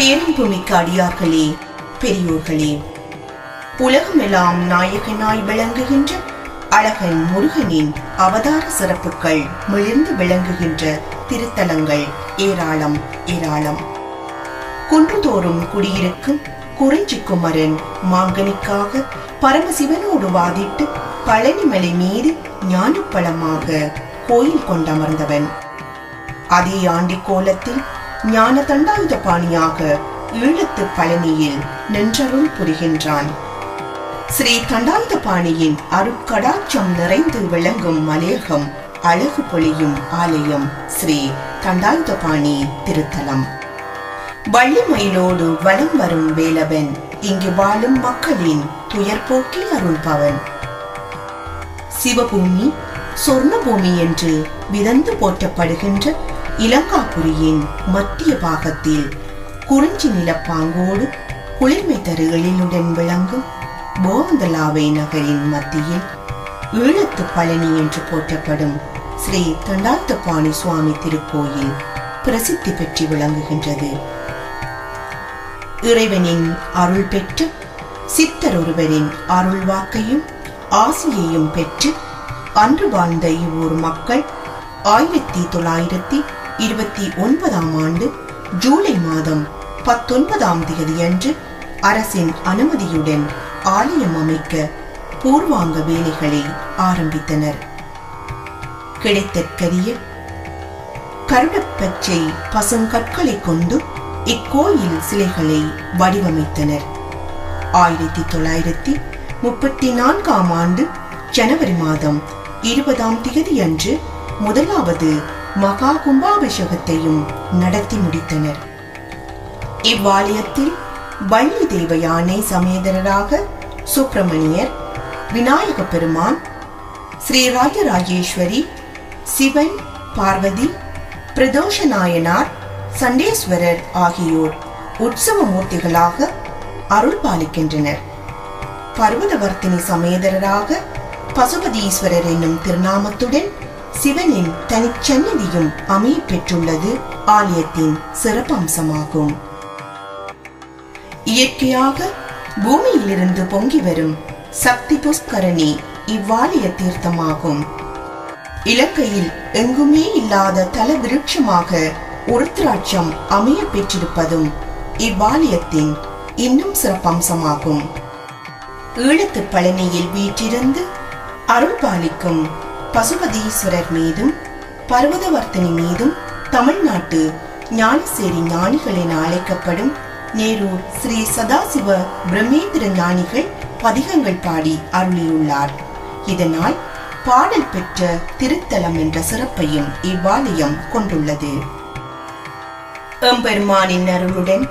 பேரன்புமிக்க அடியார்களே பெரியோர்களே உலகமெல்லாம் நாயகனாய் விளங்குகின்ற அழகன் முருகனின் அவதார சிறப்புகள் மிளிர்ந்து விளங்குகின்ற திருத்தலங்கள் ஏராளம் ஏராளம். குன்றுதோறும் குடியிருக்கும் குறிஞ்சி குமரன் மாங்கனிக்காக பரமசிவனோடு வாதிட்டு பழனிமலை மீது ஞானப்பழமாக கோயில் கொண்டமர்ந்தவன். அதே ஆண்டி கோலத்தில் ஞான தண்டாயுத பாணியாக ஈழத்து பழனியில் நின்றருள் புரிகின்றான். ஸ்ரீ தண்டாயுத பாணியின் அருட்கடாட்சம் நிறைந்து விளங்கும் மலையகம் அழகு பொழியும் ஆலயம் ஸ்ரீ தண்டாயுத பாணி திருத்தலம். வள்ளி மயிலோடு வலம் வரும் வேலவன் இங்கு வாழும் மக்களின் துயர் போக்கி அருள்பவன். சிவபூமி சொர்ணபூமி என்று விதந்து போற்றப்படுகின்ற இலங்காபுரியின் மத்திய பாகத்தில் குறிஞ்சி நிலப்பாங்கோடு குளிர்மை தரு எழிலுடன் விளங்கும் போவந்தலாவை நகரின் மத்தியில் ஈழத்து பழனி என்று போற்றப்படும் ஸ்ரீ தண்டாத்தபாணி சுவாமி திருக்கோயில் பிரசித்தி பெற்று விளங்குகின்றது. இறைவனின் அருள் பெற்று சித்தர் ஒருவரின் அருள் வாக்கையும் ஆசியையும் பெற்று அன்று வாழ்ந்த இவ்வூர் மக்கள் ஆயிரத்தி தொள்ளாயிரத்தி இருபத்தி ஒன்பதாம் ஆண்டு ஜூலை மாதம் பத்தொன்பதாம் தேதியன்று அரசின் அனுமதியுடன் ஆலயம் அமைக்க பூர்வாங்க வேலைகளை ஆரம்பித்தனர். கிடைத்தற்கரிய கருடப்பச்சை பசுங்கற்களை கொண்டு இக்கோயில் சிலைகளை வடிவமைத்தனர். ஆயிரத்தி தொள்ளாயிரத்தி முப்பத்தி நான்காம் ஆண்டு ஜனவரி மாதம் இருபதாம் திகதி அன்று முதலாவது மகா கும்பாபிஷேகத்தையும் நடத்தி முடித்தனர். இவ்வாலயத்தில் வள்ளி தெய்வ யானை சமேதரராக சுப்பிரமணியர் விநாயக பெருமான் ஸ்ரீ ராஜராஜேஸ்வரி சிவன் பார்வதி பிரதோஷ நாயனார் சண்டேஸ்வரர் ஆகியோர் உற்சவ மூர்த்திகளாக அருள் பாலிக்கின்றனர். பர்வதவர்த்தினி சமேதரராக பசுபதீஸ்வரர் என்னும் திருநாமத்துடன் சிவனின் தனிச்சன்னதியும் அமைய பெற்றுள்ளது ஆலயத்தின் சிறப்பம்சமாகும். இயற்கையாக பூமியிலிருந்து பொங்கி வரும் சக்தி புஷ்கரணி இவ்வாலய தீர்த்தமாகும். இலக்கையில் எங்குமே இல்லாத தல விருட்சமாக உருத்திராட்சம் அமைய பெற்றிருப்பதும் இவ்வாலயத்தின் இன்னும் சிறப்பம்சமாகும். ஈழத்து பழனியில் வீற்றிருந்து அருள் பாலிக்கும் பசுபதீஸ்வரர் மீதும் பர்வதவர்த்தனி மீதும் தமிழ்நாட்டு ஞானசேரி ஞானிகள் என அழைக்கப்படும் நேரூர் ஸ்ரீ சதாசிவ பிரம்மேந்திர ஞானிகள் பதிகங்கள் பாடி அருளியுள்ளார். இதனால் பாடல் பெற்ற திருத்தலம் என்ற சிறப்பையும் இவ்வாலயம் கொண்டுள்ளது. எம்பெருமானின் அருளுடன்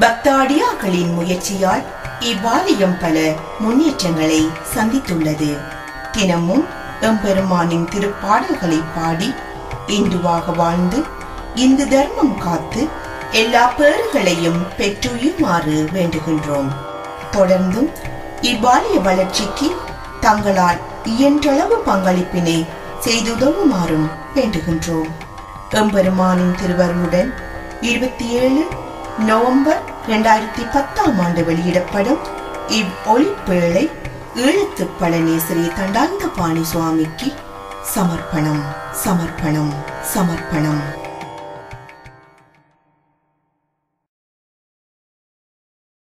பக்தாடியாக்களின் முயற்சியால் இவ்வாலயம் பல முன்னேற்றங்களை சந்தித்துள்ளது. தினமும் எம்பெருமானின் திருப்பாடல்களை பாடி இந்துவாக வாழ்ந்து இந்து தர்மம் காத்து எல்லா பேறுகளையும் பெற்றுயுமாறு வேண்டுகின்றோம். தொடர்ந்தும் இவ்வாலய வளர்ச்சிக்கு தங்களால் இயன்றளவு பங்களிப்பினை செய்துதவுமாறும் வேண்டுகின்றோம். எம்பெருமானின் திருவருளுடன் இருபத்தி ஏழு நவம்பர் இரண்டாயிரத்தி பத்தாம் ஆண்டு வெளியிடப்படும் இவ் ஒளிப்பேழை எழுத்து பழனேசரி ஸ்ரீ பாணி சுவாமிக்கு சமர்ப்பணம் சமர்ப்பணம் சமர்ப்பணம்.